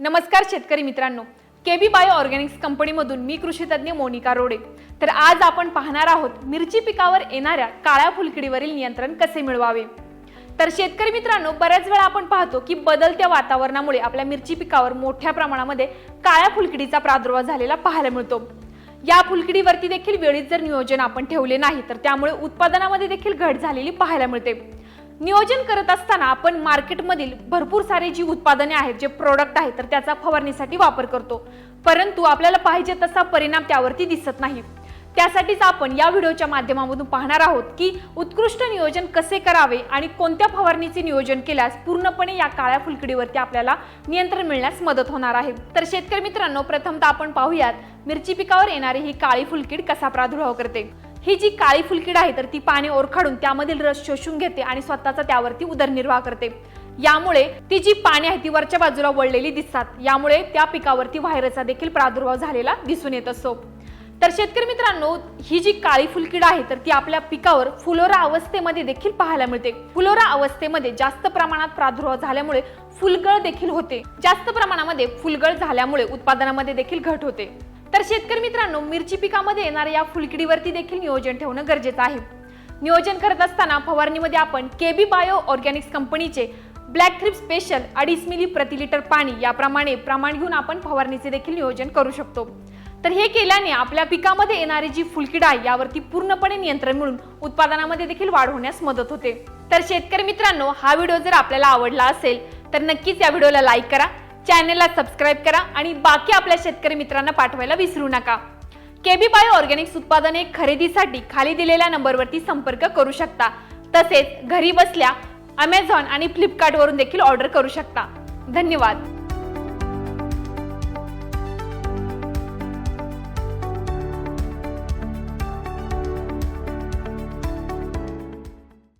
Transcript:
नमस्कार शेतकरी मित्रांनो. केबी बायो ऑर्गॅनिक्स कंपनीमधून मी कृषी तज्ज्ञ मोनिका रोडे. तर आज आपण पाहणार आहोत मिरची पिकावर येणाऱ्या काळ्या फुलकिडीवरील नियंत्रण कसे मिळवावे? तर शेतकरी मित्रांनो बऱ्याच वेळा आपण पाहतो की बदलत्या वातावरणामुळे आपल्या मिरची पिकावर मोठ्या प्रमाणामध्ये काळ्या फुलकिडीचा प्रादुर्भाव झालेला पाहायला मिळतो. या फुलकिडीवरती देखील वेळीच जर नियोजन आपण ठेवले नाही तर त्यामुळे उत्पादनामध्ये देखील घट झालेली पाहायला मिळते. नियोजन करत असताना आपण मार्केटमधील भरपूर सारे जी उत्पादने आहेत जे प्रोडक्ट आहेत तर त्याचा फवारणीसाठी वापर करतो. परंतु आपल्याला पाहिजे तसा परिणाम त्यावरती दिसत नाही. त्यासाठीच आपण या व्हिडिओच्या माध्यमामधून पाहणार आहोत की उत्कृष्ट नियोजन कसे करावे आणि कोणत्या फवारणीचे नियोजन केल्यास पूर्णपणे या काळ्या फुलकिडीवरती आपल्याला नियंत्रण मिळण्यास मदत होणार आहे. तर शेतकरी मित्रांनो प्रथमतः आपण पाहूयात मिरची पिकावर येणारी ही काळी फुलकीड कसा प्रादुर्भाव करते? ही जी काळी फुलकीड आहे तर ती पाणी ओरखाडून त्यामधील रस शोषून घेते आणि स्वतःचा त्यावरती उदरनिर्वाह करते. यामुळे ती जी पाणी आहे ती वरच्या बाजूला वळलेली दिसतात. यामुळे त्या पिकावरती व्हायरसचा देखील प्रादुर्भाव झालेला दिसून येत असतो. तर शेतकरी मित्रांनो ही जी काळी फुलकीड आहे तर ती आपल्या पिकावर फुलोरा अवस्थेमध्ये देखील पाहायला मिळते. फुलोरा अवस्थेमध्ये जास्त प्रमाणात प्रादुर्भाव झाल्यामुळे फुलगळ देखील होते. जास्त प्रमाणामध्ये फुलगळ झाल्यामुळे उत्पादनामध्ये देखील घट होते. तर शेतकरी मित्रांनो मिरची पिकामध्ये येणाऱ्या या फुलकिडीवरती देखील नियोजन ठेवणं गरजेचं आहे. नियोजन करत असताना फवारणीमध्ये आपण केबी बायो ऑर्गॅनिक्स कंपनीचे ब्लॅक थ्रिप स्पेशल अडीच मिली प्रति लिटर पाणी याप्रमाणे प्रमाण घेऊन आपण फवारणीचे देखील नियोजन करू शकतो. तर हे केल्याने आपल्या पिकामध्ये येणारी जी फुलकिड आहे यावरती पूर्णपणे नियंत्रण मिळून उत्पादनामध्ये देखील वाढ होण्यास मदत होते. तर शेतकरी मित्रांनो हा व्हिडिओ जर आपल्याला आवडला असेल तर नक्कीच या व्हिडिओला लाईक करा. चॅनलला सबस्क्राईब करा आणि बाकी आपल्या शेतकरी मित्रांना पाठवायला विसरू नका. केबी बायो ऑर्गॅनिक्स उत्पादने खरेदीसाठी खाली दिलेल्या नंबरवरती संपर्क करू शकता. तसेच घरी बसल्या अमेझॉन आणि फ्लिपकार्टवरून देखील ऑर्डर करू शकता. धन्यवाद.